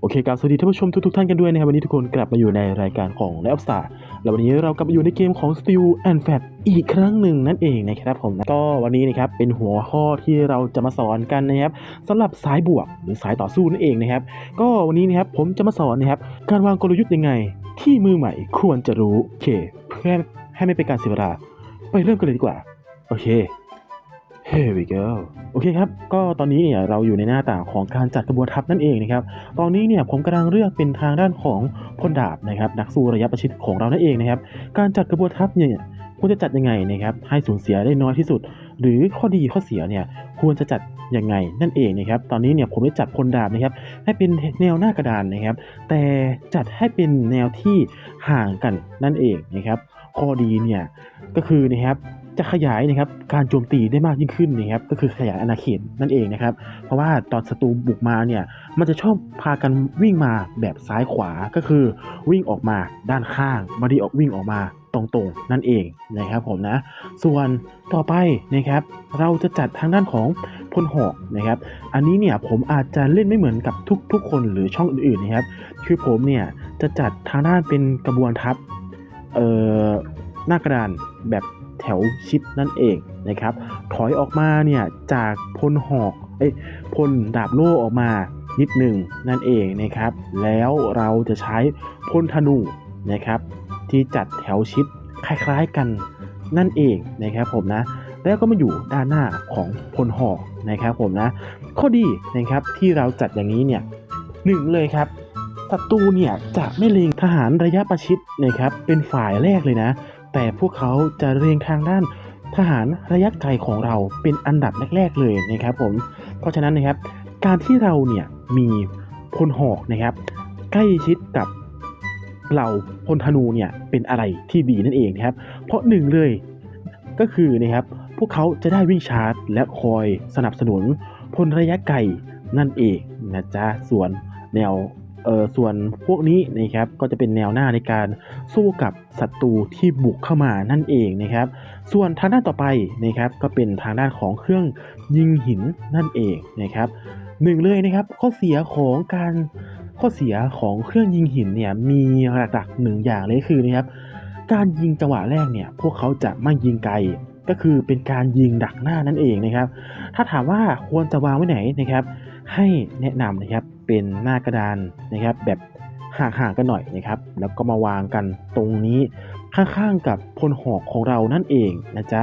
โอเคครับสวัสดีท่านผู้ชมทุกๆท่านกันด้วยนะครับวันนี้ทุกคนกลับมาอยู่ในรายการของ l e v Star แล้ววันนี้เรากลับมาอยู่ในเกมของ Steel and Fat อีกครั้งหนึ่งนั่นเองนะครับผมก็วันนี้นะครับเป็นหัวข้อที่เราจะมาสอนกันนะครับสำหรับสายบวกหรือสายต่อสู้นั่นเองนะครับ ก็วันนี้นะครับผมจะมาสอนนะครับการวางกลยุทธ์ยังไง ที่มือใหม่ควรจะรู้โอเค เพื่อให้ไม่เป็นการเสียเวลาไปเริ่มกันเลยดีกว่า โอเค Here we go โอเคครับ ก็ตอนนี้เนี่ยเราอยู่ในหน้าต่างของการจัดกระบวนทัพนั่นเองนะครับ ตอนนี้เนี่ยผมกำลังเลือกเป็นทางด้านของพลดาบนะครับนักสู้ระยะประชิดของเรานั่นเองนะครับ การจัดกระบวนทัพเนี่ยควรจะจัดยังไงนะครับให้สูญเสียได้น้อยที่สุด หรือข้อดีข้อเสียเนี่ยควรจะจัดยังไงนั่นเองนะครับตอนนี้เนี่ยผมได้จัดพลดาบนะครับให้เป็นแนวหน้ากระดานนะครับ แต่จัดให้เป็นแนวที่ห่างกันนั่นเองนะครับข้อดีเนี่ยก็คือนะครับ จะขยายนะครับการโจมตีได้มากยิ่งขึ้นนะครับก็คือขยายอาณาเขตนั่นเองนะครับ เพราะว่าตอนศัตรูบุกมาเนี่ยมันจะชอบพากันวิ่งมาแบบซ้ายขวาก็คือวิ่งออกมาด้านข้างม่ได้ออกวิ่งออกมาตรงๆ นั่นเองนะครับผมนะ ส่วนต่อไปนะครับ เราจะจัดทางด้านของพลหอกนะครับ อันนี้เนี่ยผมอาจจะเล่นไม่เหมือนกับทุกๆ คนหรือช่องอื่นๆนะครับ คือผมเนี่ยจะจัดทางด้านเป็นกระบวนทัพเอ่อหน้ากระดานแบบ ถวชิดนั่นเองนะครับ ถอยออกมาเนี่ยจากพลหอกเอ้ยพลดาบโล่ออกมานิดหนึ่งนั่นเองนะครับ แล้วเราจะใช้พลธนูนะครับ ที่จัดแถวชิดคล้ายๆกันนั่นเองนะครับผมนะแล้วก็มาอยู่ด้านหน้าของพลหอกนะครับผมนะ ข้อดีนะครับที่เราจัดอย่างนี้เนี่ยหนึ่งเลยครับศัตรูเนี่ยจะไม่เลงทหารระยะประชิดนะครับเป็นฝ่ายแรกเลยนะ แต่พวกเขาจะเรียงทางด้านทหารระยะไกลของเราเป็นอันดับแรกๆเลยนะครับผม เพราะฉะนั้นนะครับ การที่เราเนี่ยมีพลหอกนะครับ ใกล้ชิดกับเหล่าพลธนูเนี่ยเป็นอะไรที่ดีนั่นเองนะครับ เพราะหนึ่งเลยก็คือนะครับพวกเขาจะได้วิ่งชาร์จ และคอยสนับสนุนพลระยะไกลนั่นเองนะจ๊ะส่วนแนว เออส่วนพวกนี้นะครับก็จะเป็นแนวหน้าในการสู้กับศัตรูที่บุกเข้ามานั่นเองนะครับ ส่วนทางด้านต่อไปนะครับก็เป็นทางด้านของเครื่องยิงหินนั่นเองนะครับหนึ่งเลยนะครับข้อเสียของการข้อเสียของเครื่องยิงหินเนี่ยมีหลักๆหนึ่งอย่างเลยคือนะครับการยิงจังหวะแรกเนี่ยพวกเขาจะไม่ยิงไกลก็คือเป็นการยิงดักหน้านั่นเองนะครับ ถ้าถามว่าควรจะวางไว้ไหนนะครับ ให้แนะนำนะครับ เป็นหน้ากระดานนะครับ แบบห่างๆกันหน่อยนะครับ แล้วก็มาวางกันตรงนี้ข้างๆกับพลหอกของเรานั่นเองนะจ๊ะ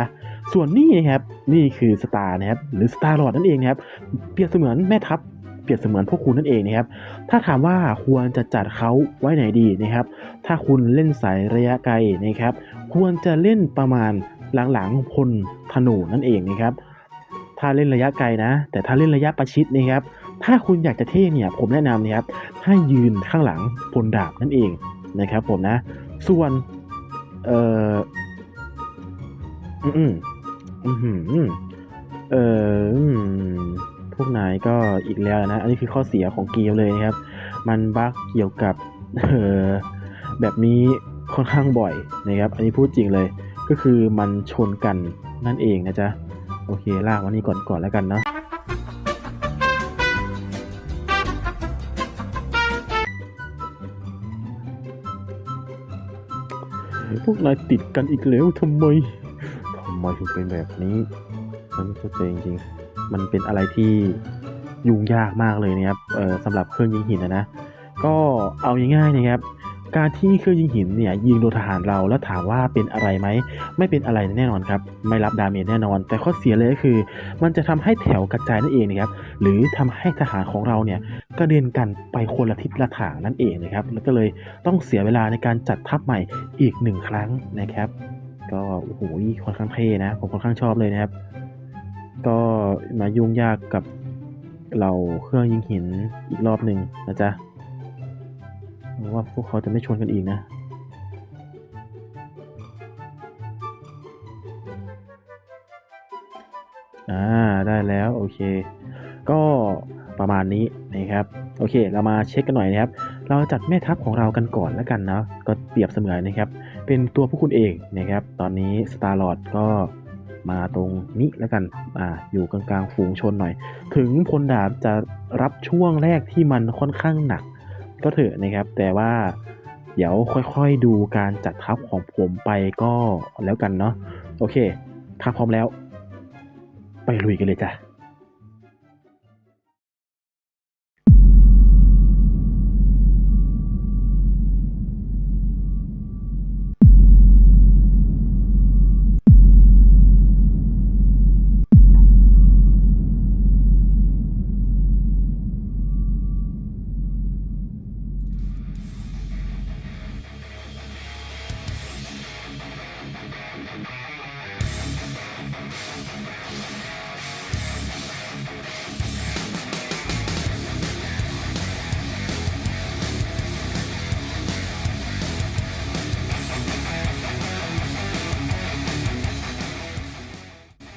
ส่วนนี้นะครับนี่คือสตาร์นะครับหรือสตาร์ลอดนั่นเองนะครับเปรียบเสมือนแม่ทัพเปรียบเสมือนพวกคุณนั่นเองนะครับ ถ้าถามว่าควรจะจัดเขาไว้ไหนดีนะครับ ถ้าคุณเล่นสายระยะไกลนะครับ ควรจะเล่นประมาณหลังๆพลธนูนั่นเองนะครับ ถ้าเล่นระยะไกลนะ แต่ถ้าเล่นระยะประชิดนะครับ ถ้าคุณอยากจะเท่เนี่ยผมแนะนำนะครับให้ยืนข้างหลังพลดาบนั่นเองนะครับ ผมนะ ส่วนเอ่ออืมอืมอืมอืมเอ่อพวกนายก็อีกแล้วนะ อันนี้คือข้อเสียของเกมเลยนะครับ มันบั๊กเกี่ยวกับเอ่อแบบนี้ค่อนข้างบ่อยนะครับ อันนี้พูดจริงเลย ก็คือมันชนกันนั่นเองนะจ๊ะ โอเค ลากวันนี้ก่อนก่อนแล้วกันเนาะ พวกนายติดกันอีกแล้วทำไมทำไมถึงเป็นแบบนี้มันไม่เข้าใจจริงๆ มันเป็นอะไรที่ยุ่งยากมากเลยนะครับสำหรับเครื่องยิงหินนะนะ ก็เอาง่ายๆนะครับ การที่เครื่องยิงหินเนี่ยยิงโดนทหารเราแล้วถามว่าเป็นอะไรไหม ไม่เป็นอะไรแน่นอนครับ ไม่รับดาเมจแน่นอน แต่ข้อเสียเลยก็คือ มันจะทำให้แถวกระจายนั่นเองนะครับ หรือทำให้ทหารของเราเนี่ยกระเด็นกันไปคนละทิศละทางนั่นเองนะครับ แล้วก็เลยต้องเสียเวลาในการจัดทัพใหม่อีกหนึ่งครั้งนะครับ ก็โอ้โหค่อนข้างเท่นะ ผมค่อนข้างชอบเลยนะครับ ก็มายุ่งยากกับเราเครื่องยิงหินอีกรอบหนึ่งนะจ๊ะ หวังว่าพวกเขาจะไม่ชนกันอีกนะ อ่า ได้แล้วโอเค ก็ประมาณนี้นะครับ โอเค เรามาเช็คกันหน่อยนะครับ เราจัดแม่ทัพของเรากันก่อนแล้วกันนะ ก็เปรียบเสมือนนะครับ เป็นตัวพวกคุณเองนะครับ ตอนนี้ Star Lord ก็มาตรงนี้แล้วกัน อ่า อยู่กลางๆฝูงชนหน่อย ถึงพลดาบจะรับช่วงแรกที่มันค่อนข้างหนัก ก็เถอะนะครับ แต่ว่าเดี๋ยวค่อยๆดูการจัดทัพของผมไปก็แล้วกันเนาะโอเค ถ้าพร้อมแล้ว ไปลุยกันเลยจ้ะ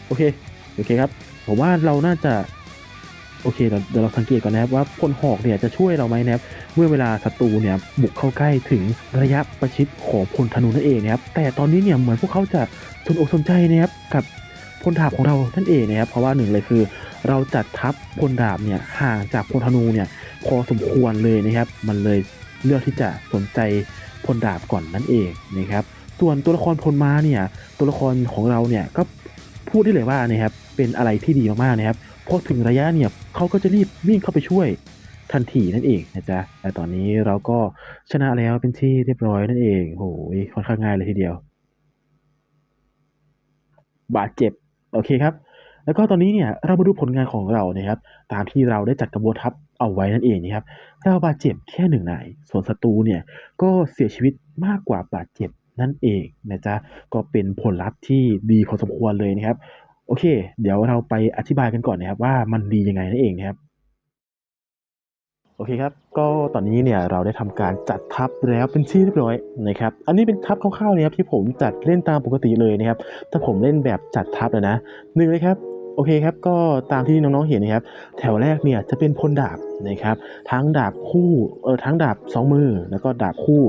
โอเคโอเคครับผมว่าเราน่าจะโอเคเดี๋ยวเราสังเกตก่อนนะครับว่าพลหอกเนี่ยจะช่วยเราไหมนะครับเมื่อเวลาศัตรูเนี่ยบุกเข้าใกล้ถึงระยะประชิดของพลธนูนั่นเองนะครับแต่ตอนนี้เนี่ยเหมือนพวกเขาจะสนอกสนใจนะครับกับพลดาบของเรานั่นเองนะครับเพราะว่าหนึ่งเลยคือ เราจัดทัพพลดาบเนี่ยห่างจากพลธนูเนี่ยพอสมควรเลยนะครับมันเลยเลือกที่จะสนใจพลดาบก่อนนั่นเองนะครับส่วนตัวละครพลม้าเนี่ยตัวละครของเราเนี่ยก็ พูดได้เลยว่านะครับเป็นอะไรที่ดีมากๆนะครับพอถึงระยะเนี่ยเขาก็จะรีบวิ่งเข้าไปช่วยทันทีนั่นเองนะจ๊ะและตอนนี้เราก็ชนะแล้วเป็นที่เรียบร้อยนั่นเองโอ้ยค่อนข้างง่ายเลยทีเดียว บาดเจ็บโอเคครับ แล้วก็ตอนนี้เนี่ยเรามาดูผลงานของเรานะครับ ตามที่เราได้จัดกระบวนทัพเอาไว้นั่นเองนะครับเราบาดเจ็บแค่หนึ่งนายส่วนศัตรูเนี่ยก็เสียชีวิตมากกว่าบาดเจ็บ นั่นเองนะจ๊ะก็เป็นผลลัพธ์ที่ดีพอสมควรเลยนะครับ โอเค เดี๋ยวเราไปอธิบายกันก่อนนะครับ ว่ามันดียังไงนั่นเองนะครับโอเคครับ ก็ตอนนี้เนี่ยเราได้ทำการจัดทัพแล้วเป็นที่เรียบร้อยนะครับ อันนี้เป็นทัพคร่าวๆนะครับที่ผมจัดเล่นตามปกติเลยนะครับ ถ้าผมเล่นแบบจัดทัพเลยนะหนึ่งเลยครับ โอเคครับก็ตามที่น้องๆเห็นนะครับ แถวแรกเนี่ยจะเป็นพลดาบนะครับ ทั้งดาบคู่เออทั้งดาบสองมือแล้วก็ดาบคู่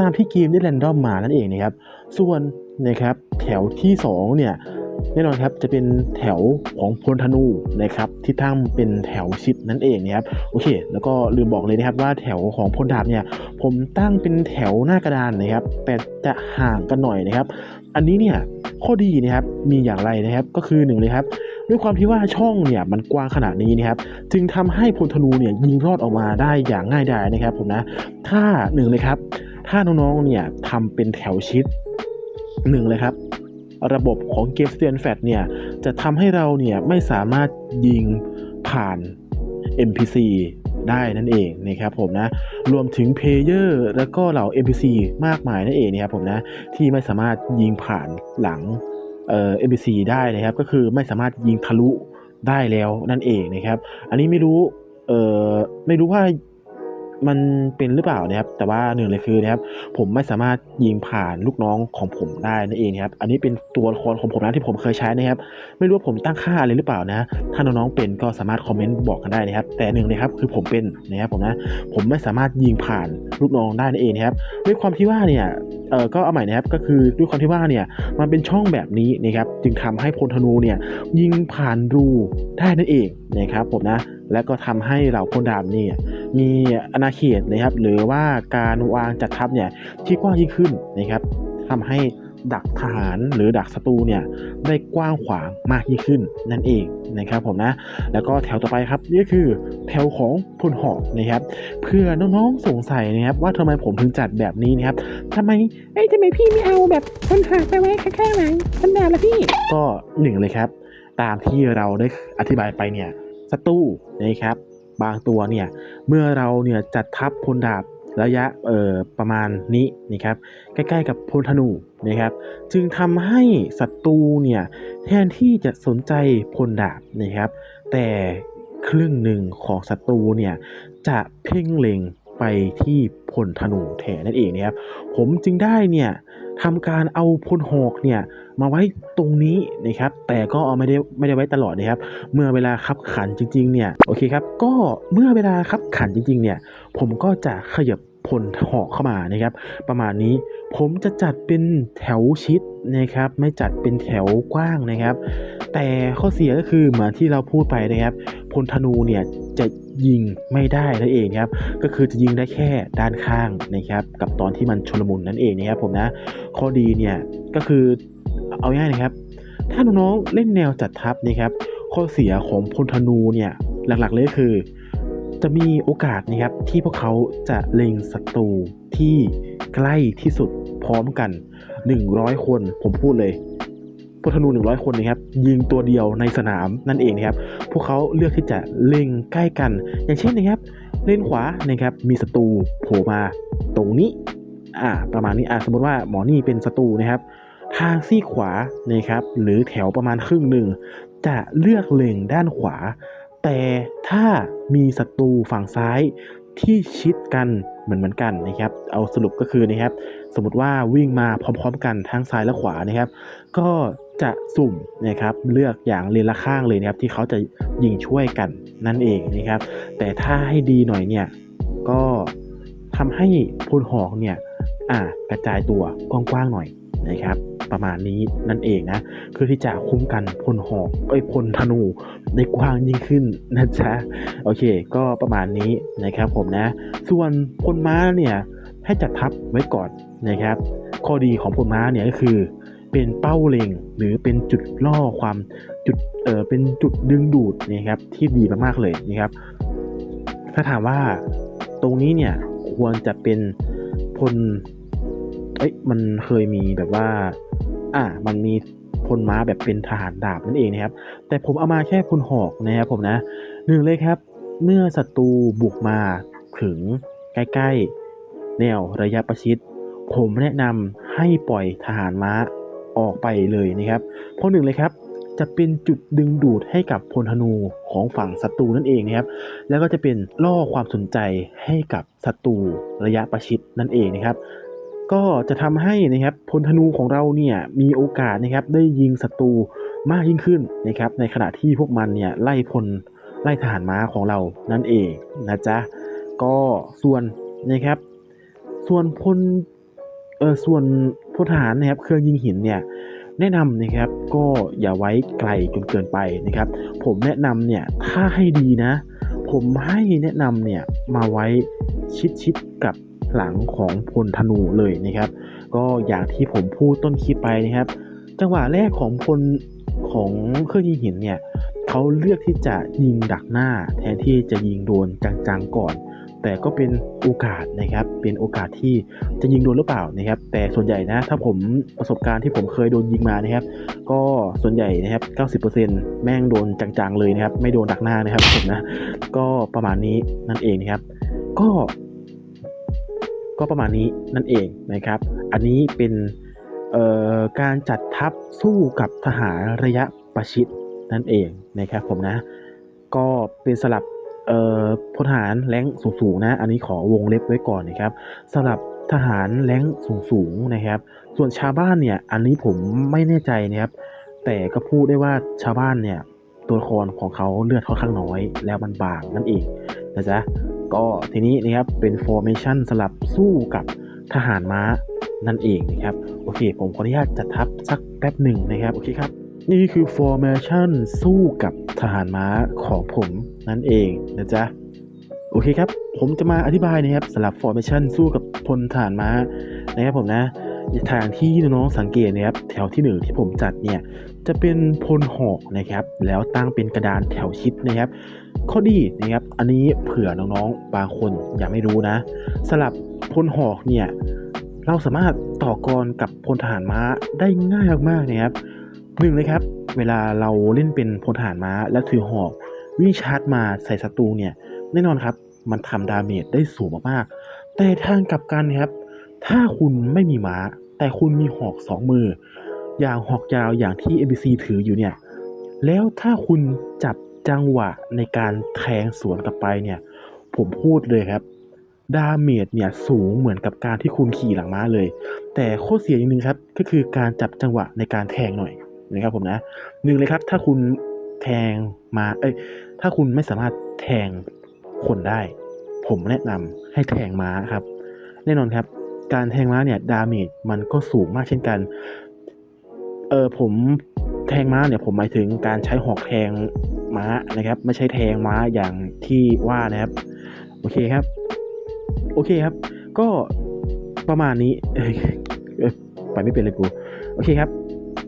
ตามที่เกมได้แรนดอมมานั่นเองนะครับ ส่วนนะครับแถวที่สองเนี่ย แน่นอนครับจะเป็นแถวของพลธนูนะครับที่ตั้งเป็นแถวชิดนั่นเองนะครับโอเค แล้วก็ลืมบอกเลยนะครับว่าแถวของพลดาบเนี่ยผมตั้งเป็นแถวหน้ากระดานนะครับ แต่จะห่างกันหน่อยนะครับ อันนี้เนี่ยข้อดีนะครับมีอย่างไรนะครับก็คือหนึ่งเลยครับด้วยความที่ว่าช่องเนี่ยมันกว้างขนาดนี้นะครับจึงทำให้พลธนูเนี่ยยิงรอดออกมาได้อย่างง่ายดายนะครับผมนะถ้าหนึ่งเลยครับถ้าน้องๆเนี่ยทำเป็นแถวชิดหนึ่งเลยครับ ระบบของเกมสเตนแฟตเนี่ย จะทำให้เราเนี่ยไม่สามารถยิงผ่าน NPC ได้นั่นเองนะครับผมนะ รวมถึงเพลเยอร์แล้วก็เหล่า NPC มากมายนั่นเองนะครับผมนะ ที่ไม่สามารถยิงผ่านหลังเอ่อ NPC ได้นะครับ ก็คือไม่สามารถยิงทะลุได้แล้วนั่นเองนะครับ อันนี้ไม่รู้เอ่อไม่รู้ว่า มันเป็นหรือเปล่านะครับ แต่ว่าหนึ่งเลยคือนะครับ ผมไม่สามารถยิงผ่านลูกน้องของผมได้นั่นเองนะครับ อันนี้เป็นตัวละครของผมนะที่ผมเคยใช้นะครับ ไม่รู้ว่าผมตั้งค่าอะไรหรือเปล่านะ ถ้าน้องๆเป็นก็สามารถคอมเมนต์บอกกันได้นะครับ แต่หนึ่งเลยครับคือผมเป็นนะครับผมนะ ผมไม่สามารถยิงผ่านลูกน้องได้นั่นเองนะครับ ด้วยความที่ว่าเนี่ยเออก็เอาใหม่นะครับ ก็คือด้วยความที่ว่าเนี่ย มันเป็นช่องแบบนี้นะครับ จึงทำให้พลธนูเนี่ยยิงผ่านรูได้นั่นเองนะครับผมนะ และก็ทำให้เหล่าพลดาบเนี่ยมีอาณาเขตนะครับหรือว่าการวางจัดทัพเนี่ยที่กว้างยิ่งขึ้นนะครับทำให้ดักทหารหรือดักศัตรูเนี่ยได้กว้างขวางมากยิ่งขึ้นนั่นเองนะครับผมนะ แล้วก็แถวต่อไปครับนี่คือแถวของพลหอกนะครับ เพื่อน้องๆสงสัยนะครับ ว่าทำไมผมถึงจัดแบบนี้นะครับทำไมเอ้ยทำไมพี่ไม่เอาแบบคนหากไปไว้ข้างๆหลังคนดาบละพี่ก็หนึ่งเลยครับ ตามที่เราได้อธิบายไปเนี่ย ศัตรูนะครับ บางตัวเนี่ยเมื่อเราเนี่ยจัดทัพพลดาบระยะเอ่อประมาณนี้นะครับใกล้ๆกับพลธนูนะครับ จึงทำให้ศัตรูเนี่ยแทนที่จะสนใจพลดาบนะครับ แต่ครึ่งหนึ่งของศัตรูเนี่ยจะเพ่งเล็งไปที่พลธนูแทนนั่นเองนะครับ ผมจึงได้เนี่ย ทำการเอาพลหอกเนี่ยมาไว้ตรงนี้นะครับ แต่ก็เอาไม่ได้ไม่ได้ไว้ตลอดนะครับ เมื่อเวลาคับขันจริง ๆ เนี่ย โอเคครับ ก็เมื่อเวลาคับขันจริง ๆ เนี่ย ผมก็จะขยับพลหอกเข้ามานะครับ ประมาณนี้ผมจะจัดเป็นแถวชิดนะครับ ไม่จัดเป็นแถวกว้างนะครับ แต่ข้อเสียก็คือเหมือนที่เราพูดไปนะครับ พลธนูเนี่ยจะ ยิงไม่ได้นั่นเองครับก็คือจะยิงได้แค่ด้านข้างนะครับกับตอนที่มันชลมุนนั่นเองนะครับผมนะข้อดีเนี่ยก็คือเอาง่ายนะครับ ถ้าน้องๆเล่นแนวจัดทัพนะครับข้อเสียของพลธนูเนี่ยหลักๆเลยคือ จะมีโอกาสนะครับที่พวกเขาจะเล็งศัตรูที่ใกล้ที่สุดพร้อมกัน 100 คนผมพูดเลย พลธนู 100 คนนะครับยิงตัวเดียวในสนามนั่นเองนะครับพวกเขาเลือกที่จะเล็งใกล้กัน อย่างเช่นนะครับเลนขวานะครับมีศัตรูโผล่มาตรงนี้อ่าประมาณนี้อ่าสมมติว่าหมอนี่เป็นศัตรูนะครับ ทางซีขวานะครับหรือแถวประมาณครึ่งหนึ่งจะเลือกเล็งด้านขวา แต่ถ้ามีศัตรูฝั่งซ้ายที่ชิดกันเหมือนเหมือนกันนะครับ เอาสรุปก็คือนะครับ สมมติว่าวิ่งมาพร้อม ๆ กันทั้งซ้ายและขวานะครับ ก็ จะสุ่มนะครับเลือกอย่างเลนละข้างเลยนะครับที่เขาจะยิงช่วยกันนั่นเองนะครับ แต่ถ้าให้ดีหน่อยเนี่ยก็ทำให้พลหอกเนี่ยอ่ากระจายตัวกว้างๆหน่อยนะครับ ประมาณนี้นั่นเองนะเพื่อที่จะคุ้มกันพลหอกเอ้ยพลธนูได้กว้างยิ่งขึ้นนะจ๊ะโอเค ก็ประมาณนี้นะครับผมนะ ส่วนพลม้าเนี่ยให้จัดทับไว้ก่อนนะครับ ข้อดีของพลม้าเนี่ยก็คือ เป็นเป้าเล็ง หรือเป็นจุดล่อความจุดเออเป็นจุดดึงดูดนะครับที่ดีมากๆเลยนะครับ ถ้าถามว่าตรงนี้เนี่ยควรจะเป็นพลเอ้ยมันเคยมีแบบว่า อ่ามันมีพลม้าแบบเป็นทหารดาบนั่นเองนะครับ แต่ผมเอามาแค่พลหอกนะครับผมนะหนึ่งเลยครับ เมื่อศัตรูบุกมาถึงใกล้ๆ แนวระยะประชิด ผมแนะนำให้ปล่อยทหารม้า ออกไปเลยนะครับเพราะหนึ่งเลยครับจะเป็นจุดดึงดูดให้กับพลธนูของฝั่งศัตรูนั่นเองนะครับ แล้วก็จะเป็นล่อความสนใจให้กับศัตรูระยะประชิดนั่นเองนะครับ ก็จะทำให้นะครับพลธนูของเราเนี่ยมีโอกาสนะครับได้ยิงศัตรูมากยิ่งขึ้นนะครับ ในขณะที่พวกมันเนี่ยไล่พลไล่ทหารม้าของเรานั่นเองนะจ๊ะ ก็ส่วนนะครับ ส่วนพลเออส่วน พลทหารนะครับเครื่องยิงหินเนี่ยแนะนำนะครับก็อย่าไว้ไกลจนเกินไปนะครับ ผมแนะนำเนี่ยถ้าให้ดีนะ ผมให้แนะนำเนี่ยมาไว้ชิดๆกับหลังของพลธนูเลยนะครับ ก็อย่างที่ผมพูดต้นคลิปไปนะครับ จังหวะแรกของพลของเครื่องยิงหินเนี่ยเขาเลือกที่จะยิงดักหน้า แทนที่จะยิงโดนจังๆก่อน แต่ก็เป็นโอกาสนะครับ เป็นโอกาสที่จะยิงโดนหรือเปล่านะครับ แต่ส่วนใหญ่นะ ถ้าผมประสบการณ์ที่ผมเคยโดนยิงมานะครับ ก็ส่วนใหญ่นะครับ 90%แม่งโดนจังๆเลยนะครับ ไม่โดนดักหน้านะครับผมนะ ก็ประมาณนี้นั่นเองนะครับ ก็ ก็ประมาณนี้นั่นเองนะครับ อันนี้เป็นเอ่อการจัดทัพสู้กับทหารระยะประชิดนั่นเองนะครับผมนะ ก็เป็นสลับ เอ่อพลทหารแรงสูงๆนะ อันนี้ขอวงเล็บไว้ก่อนนะครับสำหรับทหารแรงสูงๆนะครับ ส่วนชาวบ้านเนี่ย อันนี้ผมไม่แน่ใจนะครับ แต่ก็พูดได้ว่าชาวบ้านเนี่ย ตัวละครของเขาเลือดค่อนข้างน้อย แล้วมันบางนั่นเองนะจ๊ะก็ทีนี้นะครับเป็น formation สลับสู้กับทหารม้านั่นเองนะครับ โอเค ผมขออนุญาตจัดทับสักแป๊บหนึ่งนะครับ โอเคครับ นี่คือ formation สู้กับทหารม้าของผมนั่นเองนะจ๊ะ โอเคครับ ผมจะมาอธิบายนะครับสลับ formation สู้กับพลทหารม้านะครับผมนะทางที่น้องสังเกตนะครับแถวที่หนึ่งที่ผมจัดเนี่ยจะเป็นพลหอกนะครับ แล้วตั้งเป็นกระดานแถวชิดนะครับ ข้อดีนะครับ อันนี้เผื่อน้องๆบางคนยังไม่รู้นะสลับพลหอกเนี่ยเราสามารถต่อกรกับพลทหารม้าได้ง่ายมากๆนะครับ หนึ่งเลยครับ เวลาเราเล่นเป็นพลทหารม้าแล้วถือหอกวิ่งชาร์จมาใส่ศัตรูเนี่ย แน่นอนครับ มันทำดาเมจได้สูงมากๆ แต่ทางกลับกันครับ ถ้าคุณไม่มีม้า แต่คุณมีหอกสองมือ อย่างหอกยาวอย่างที่ NPC ถืออยู่เนี่ย แล้วถ้าคุณจับจังหวะในการแทงสวนกลับไปเนี่ย ผมพูดเลยครับดาเมจเนี่ยสูงเหมือนกับการที่คุณขี่หลังม้าเลย แต่ข้อเสียอย่างหนึ่งครับ ก็คือการจับจังหวะในการแทงหน่อย นะครับผมนะหนึ่งเลยครับ ถ้าคุณแทงมา เอ้ย ถ้าคุณไม่สามารถแทงคนได้ ผมแนะนำให้แทงม้าครับ แน่นอนครับ การแทงม้าเนี่ย ดาเมจมันก็สูงมากเช่นกัน เออผมแทงม้าเนี่ยผมหมายถึงการใช้หอกแทงม้านะครับ ไม่ใช่แทงม้าอย่างที่ว่านะครับ โอเคครับ โอเคครับ ก็ประมาณนี้ไปไม่เป็นเลยกู โอเคครับ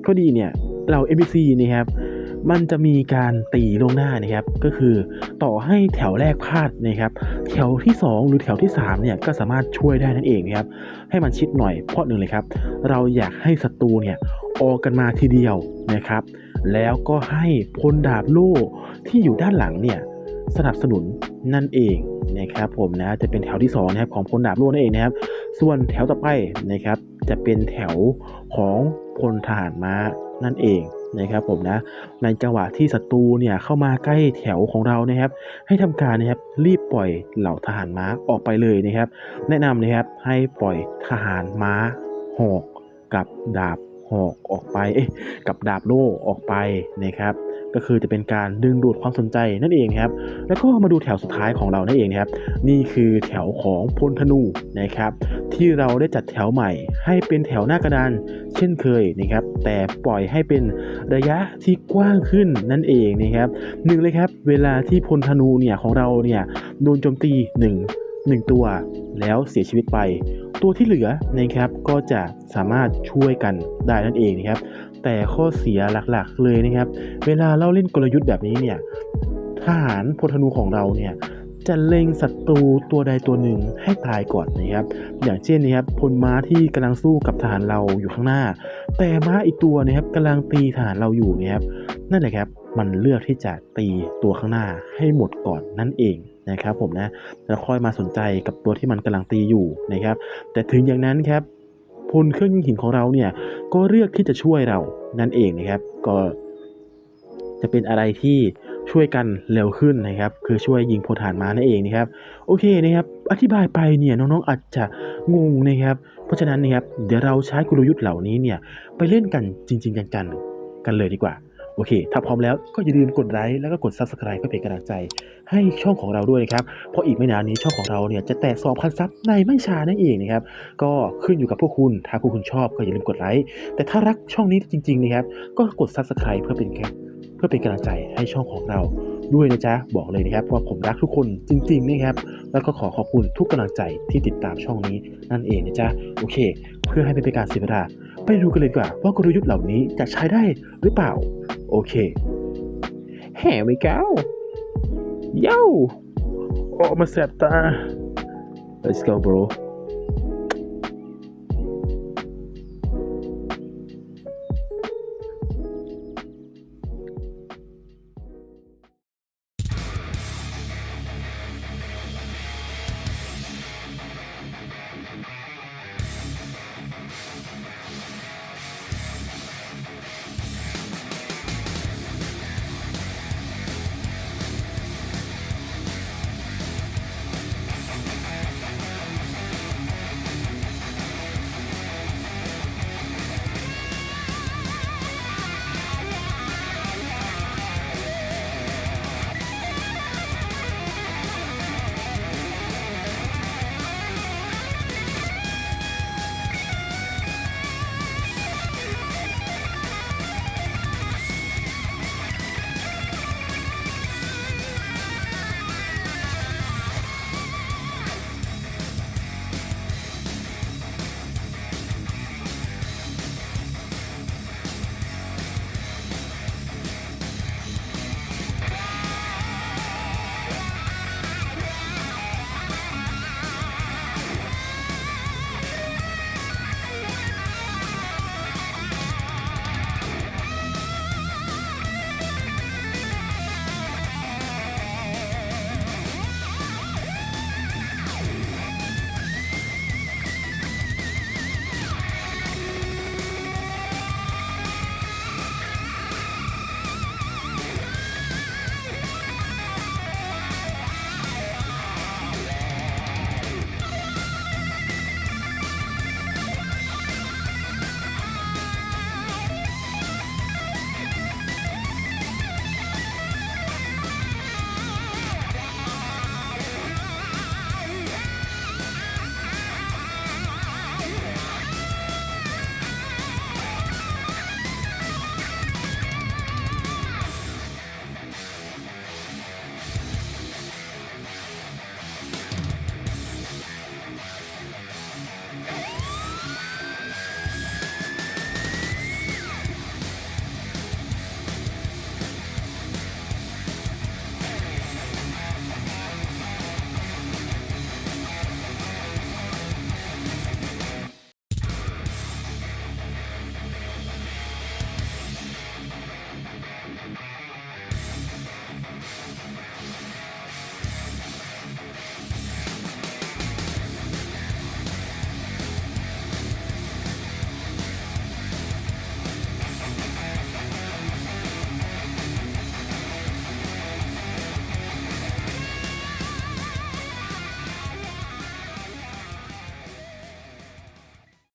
ก็ดีเนี่ย เรา NPC นะครับมันจะมีการตีลวงหน้านะครับ ก็คือต่อให้แถวแรกพลาดนะครับ แถวที่ 2 หรือแถวที่3เนี่ยก็สามารถช่วยได้นั่นเองนะครับ ให้มันชิดหน่อยเพราะหนึ่งเลยครับ เราอยากให้ศัตรูเนี่ยออกกันมาทีเดียวนะครับ แล้วก็ให้พลดาบโล่ที่อยู่ด้านหลังเนี่ยสนับสนุนนั่นเองนะครับผมนะจะเป็นแถวที่2นะครับของพลดาบโล่นั่นเองนะครับ ส่วนแถวต่อไปนะครับ จะเป็นแถวของ พลทหารม้านั่นเองนะครับผมนะในจังหวะที่ศัตรูเนี่ยเข้ามาใกล้แถวของเรานะครับ ให้ทำการนะครับรีบปล่อยเหล่าทหารม้าออกไปเลยนะครับ แนะนำนะครับให้ปล่อยทหารม้าหอกกับดาบหอกออกไปเอ๊ะกับดาบโล่ออกไปนะครับ ก็คือจะเป็นการดึงดูดความสนใจนั่นเองครับ แล้วก็มาดูแถวสุดท้ายของเรานั่นเองครับ นี่คือแถวของพลธนูนะครับ ที่เราได้จัดแถวใหม่ ให้เป็นแถวหน้ากระดาน เช่นเคยนะครับ แต่ปล่อยให้เป็นระยะที่กว้างขึ้นนั่นเองนะครับหนึ่งเลยครับ เวลาที่พลธนูเนี่ยของเราเนี่ยโดนโจมตีหนึ่งหนึ่งตัว แล้วเสียชีวิตไปตัวที่เหลือนะครับก็จะสามารถช่วยกันได้นั่นเองนะครับแต่ข้อเสียหลักๆเลยนะครับ เวลาเราเล่นกลยุทธ์แบบนี้เนี่ยทหารพลธนูของเราเนี่ยจะเล็งศัตรูตัวใดตัวหนึ่งให้ตายก่อนนะครับ อย่างเช่นนะครับพลม้าที่กำลังสู้กับทหารเราอยู่ข้างหน้า แต่ม้าอีกตัวนะครับกำลังตีทหารเราอยู่นะครับนั่นแหละครับมันเลือกที่จะตีตัวข้างหน้าให้หมดก่อนนั่นเองนะครับผมนะแล้วค่อยมาสนใจกับตัวที่มันกำลังตีอยู่นะครับ แต่ถึงอย่างนั้นครับ พลเครื่องยิงหินของเราเนี่ยก็เลือกที่จะช่วยเรานั่นเองนะครับ ก็จะเป็นอะไรที่ช่วยกันเร็วขึ้นนะครับ คือช่วยยิงโพลทหานมานั่นเองนะครับ โอเคนะครับ อธิบายไปเนี่ยน้องๆอาจจะงงนะครับ เพราะฉะนั้นนะครับเดี๋ยวเราใช้กลยุทธ์เหล่านี้เนี่ยไปเล่นกันจริงๆจังๆกันเลยดีกว่า โอเค ถ้าพร้อมแล้วก็อย่าลืมกดไลค์แล้วก็กด Subscribe เพื่อเป็นกำลังใจ ให้ช่องของเราด้วยนะครับ เพราะอีกไม่นานนี้ช่องของเราเนี่ยจะแตะ2,000ซับในไม่ช้านั่นเองนะครับ ก็ขึ้นอยู่กับพวกคุณ ถ้าพวกคุณชอบก็อย่าลืมกดไลค์ แต่ถ้ารักช่องนี้จริงๆนะครับ ก็กด Subscribe เพื่อเป็นเพื่อเป็นกำลังใจให้ช่องของเราด้วยนะจ๊ะ บอกเลยนะครับว่าผมรักทุกคนจริงๆนะครับ แล้วก็ขอขอบคุณทุกกำลังใจที่ติดตามช่องนี้นั่นเองนะจ๊ะ โอเค เพื่อให้เป็นการเสียเวลาไปดูกันเลยดีกว่าว่ากลยุทธ์เหล่านี้จะใช้ได้หรือเปล่า โอเค Here we go โย่โอ้มาแสบตา let's go bro